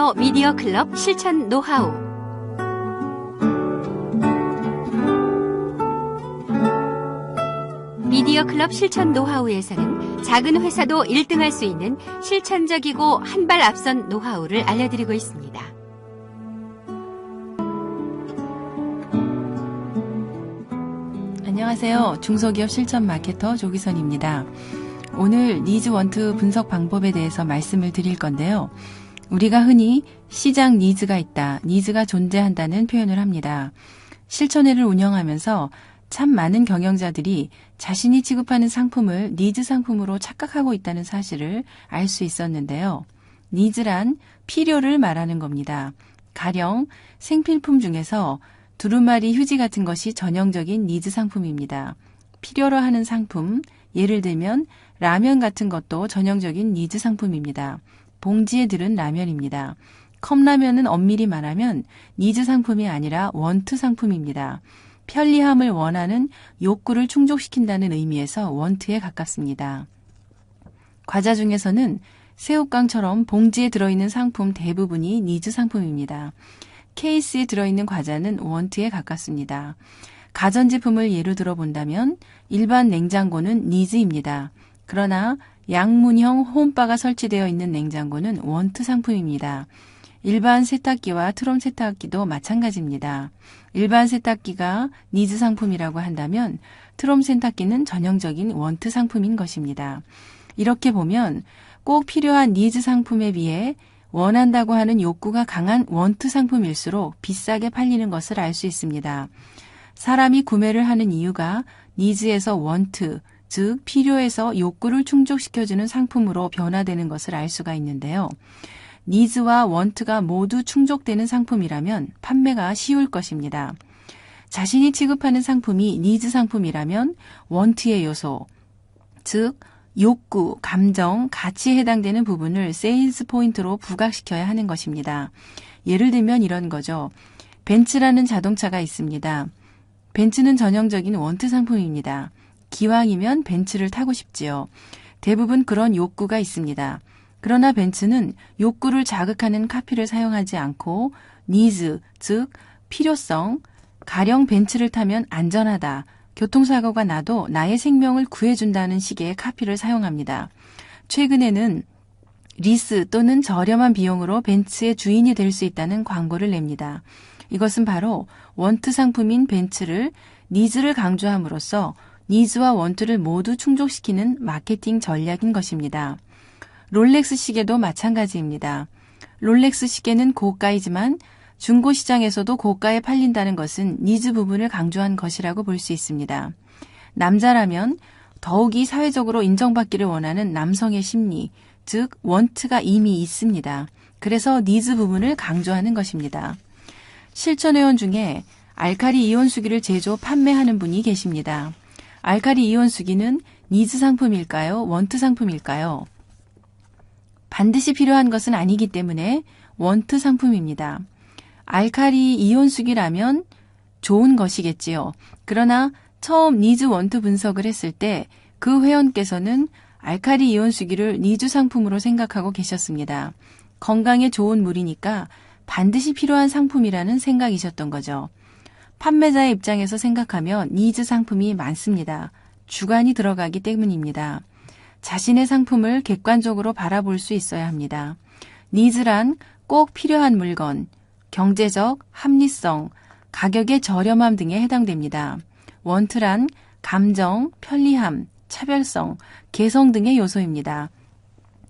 아메리카노 미디어 클럽 실천 노하우 미디어 클럽 실천 노하우에서는 작은 회사도 1등할 수 있는 실천적이고 한 발 앞선 노하우를 알려드리고 있습니다. 안녕하세요. 중소기업 실천 마케터 조기선입니다. 오늘 니즈 원트 분석 방법에 대해서 말씀을 드릴 건데요. 우리가 흔히 시장 니즈가 있다, 니즈가 존재한다는 표현을 합니다. 실천회를 운영하면서 참 많은 경영자들이 자신이 취급하는 상품을 니즈 상품으로 착각하고 있다는 사실을 알 수 있었는데요. 니즈란 필요를 말하는 겁니다. 가령 생필품 중에서 두루마리 휴지 같은 것이 전형적인 니즈 상품입니다. 필요로 하는 상품, 예를 들면 라면 같은 것도 전형적인 니즈 상품입니다. 봉지에 들은 라면입니다. 컵라면은 엄밀히 말하면 니즈 상품이 아니라 원트 상품입니다. 편리함을 원하는 욕구를 충족시킨다는 의미에서 원트에 가깝습니다. 과자 중에서는 새우깡처럼 봉지에 들어있는 상품 대부분이 니즈 상품입니다. 케이스에 들어있는 과자는 원트에 가깝습니다. 가전제품을 예로 들어 본다면 일반 냉장고는 니즈입니다. 그러나 양문형 홈바가 설치되어 있는 냉장고는 원트 상품입니다. 일반 세탁기와 트롬 세탁기도 마찬가지입니다. 일반 세탁기가 니즈 상품이라고 한다면 트롬 세탁기는 전형적인 원트 상품인 것입니다. 이렇게 보면 꼭 필요한 니즈 상품에 비해 원한다고 하는 욕구가 강한 원트 상품일수록 비싸게 팔리는 것을 알 수 있습니다. 사람이 구매를 하는 이유가 니즈에서 원트, 즉 필요에서 욕구를 충족시켜주는 상품으로 변화되는 것을 알 수가 있는데요. 니즈와 원트가 모두 충족되는 상품이라면 판매가 쉬울 것입니다. 자신이 취급하는 상품이 니즈 상품이라면 원트의 요소, 즉 욕구, 감정, 가치에 해당되는 부분을 세일즈 포인트로 부각시켜야 하는 것입니다. 예를 들면 이런 거죠. 벤츠라는 자동차가 있습니다. 벤츠는 전형적인 원트 상품입니다. 기왕이면 벤츠를 타고 싶지요. 대부분 그런 욕구가 있습니다. 그러나 벤츠는 욕구를 자극하는 카피를 사용하지 않고 니즈, 즉 필요성, 가령 벤츠를 타면 안전하다, 교통사고가 나도 나의 생명을 구해준다는 식의 카피를 사용합니다. 최근에는 리스 또는 저렴한 비용으로 벤츠의 주인이 될 수 있다는 광고를 냅니다. 이것은 바로 원트 상품인 벤츠를 니즈를 강조함으로써 니즈와 원트를 모두 충족시키는 마케팅 전략인 것입니다. 롤렉스 시계도 마찬가지입니다. 롤렉스 시계는 고가이지만 중고 시장에서도 고가에 팔린다는 것은 니즈 부분을 강조한 것이라고 볼 수 있습니다. 남자라면 더욱이 사회적으로 인정받기를 원하는 남성의 심리, 즉 원트가 이미 있습니다. 그래서 니즈 부분을 강조하는 것입니다. 실천 회원 중에 알카리 이온 수기를 제조 판매하는 분이 계십니다. 알카리 이온수기는 니즈 상품일까요? 원트 상품일까요? 반드시 필요한 것은 아니기 때문에 원트 상품입니다. 알카리 이온수기라면 좋은 것이겠지요. 그러나 처음 니즈 원트 분석을 했을 때 그 회원께서는 알카리 이온수기를 니즈 상품으로 생각하고 계셨습니다. 건강에 좋은 물이니까 반드시 필요한 상품이라는 생각이셨던 거죠. 판매자의 입장에서 생각하면 니즈 상품이 많습니다. 주관이 들어가기 때문입니다. 자신의 상품을 객관적으로 바라볼 수 있어야 합니다. 니즈란 꼭 필요한 물건, 경제적, 합리성, 가격의 저렴함 등에 해당됩니다. 원트란 감정, 편리함, 차별성, 개성 등의 요소입니다.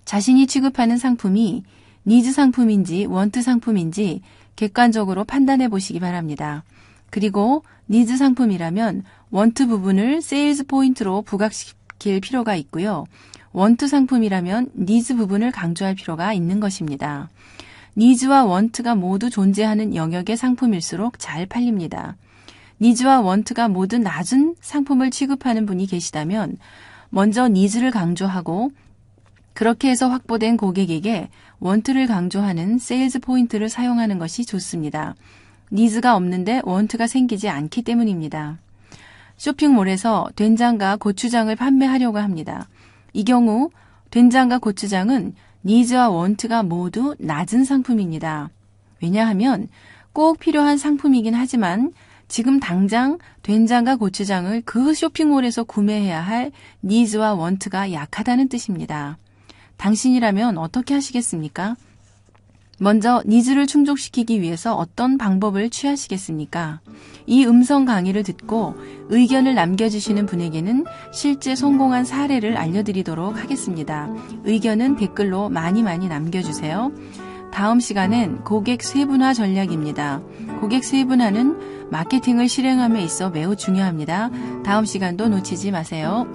자신이 취급하는 상품이 니즈 상품인지 원트 상품인지 객관적으로 판단해 보시기 바랍니다. 그리고 니즈 상품이라면 원트 부분을 세일즈 포인트로 부각시킬 필요가 있고요. 원트 상품이라면 니즈 부분을 강조할 필요가 있는 것입니다. 니즈와 원트가 모두 존재하는 영역의 상품일수록 잘 팔립니다. 니즈와 원트가 모두 낮은 상품을 취급하는 분이 계시다면 먼저 니즈를 강조하고 그렇게 해서 확보된 고객에게 원트를 강조하는 세일즈 포인트를 사용하는 것이 좋습니다. 니즈가 없는데 원트가 생기지 않기 때문입니다. 쇼핑몰에서 된장과 고추장을 판매하려고 합니다. 이 경우 된장과 고추장은 니즈와 원트가 모두 낮은 상품입니다. 왜냐하면 꼭 필요한 상품이긴 하지만 지금 당장 된장과 고추장을 그 쇼핑몰에서 구매해야 할 니즈와 원트가 약하다는 뜻입니다. 당신이라면 어떻게 하시겠습니까? 먼저 니즈를 충족시키기 위해서 어떤 방법을 취하시겠습니까? 이 음성 강의를 듣고 의견을 남겨주시는 분에게는 실제 성공한 사례를 알려드리도록 하겠습니다. 의견은 댓글로 많이 많이 남겨주세요. 다음 시간은 고객 세분화 전략입니다. 고객 세분화는 마케팅을 실행함에 있어 매우 중요합니다. 다음 시간도 놓치지 마세요.